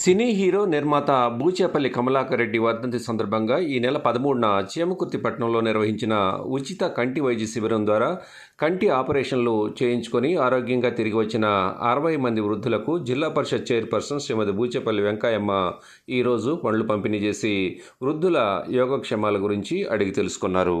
Cine hero నిర్మాత బూచేపల్లి కమలాకర్ రెడ్డి వర్ధంతి సందర్భంగా ఈ నెల పదమూడున చీమకుర్తిపట్నంలో నిర్వహించిన ఉచిత కంటి వైద్య శిబిరం ద్వారా కంటి ఆపరేషన్లు చేయించుకొని ఆరోగ్యంగా తిరిగి వచ్చిన అరవై మంది వృద్ధులకు జిల్లా పరిషత్ చైర్పర్సన్ శ్రీమతి బూచేపల్లి వెంకయ్యమ్మ ఈరోజు పండ్లు పంపిణీ చేసి వృద్ధుల యోగక్షేమాల గురించి అడిగి తెలుసుకున్నారు.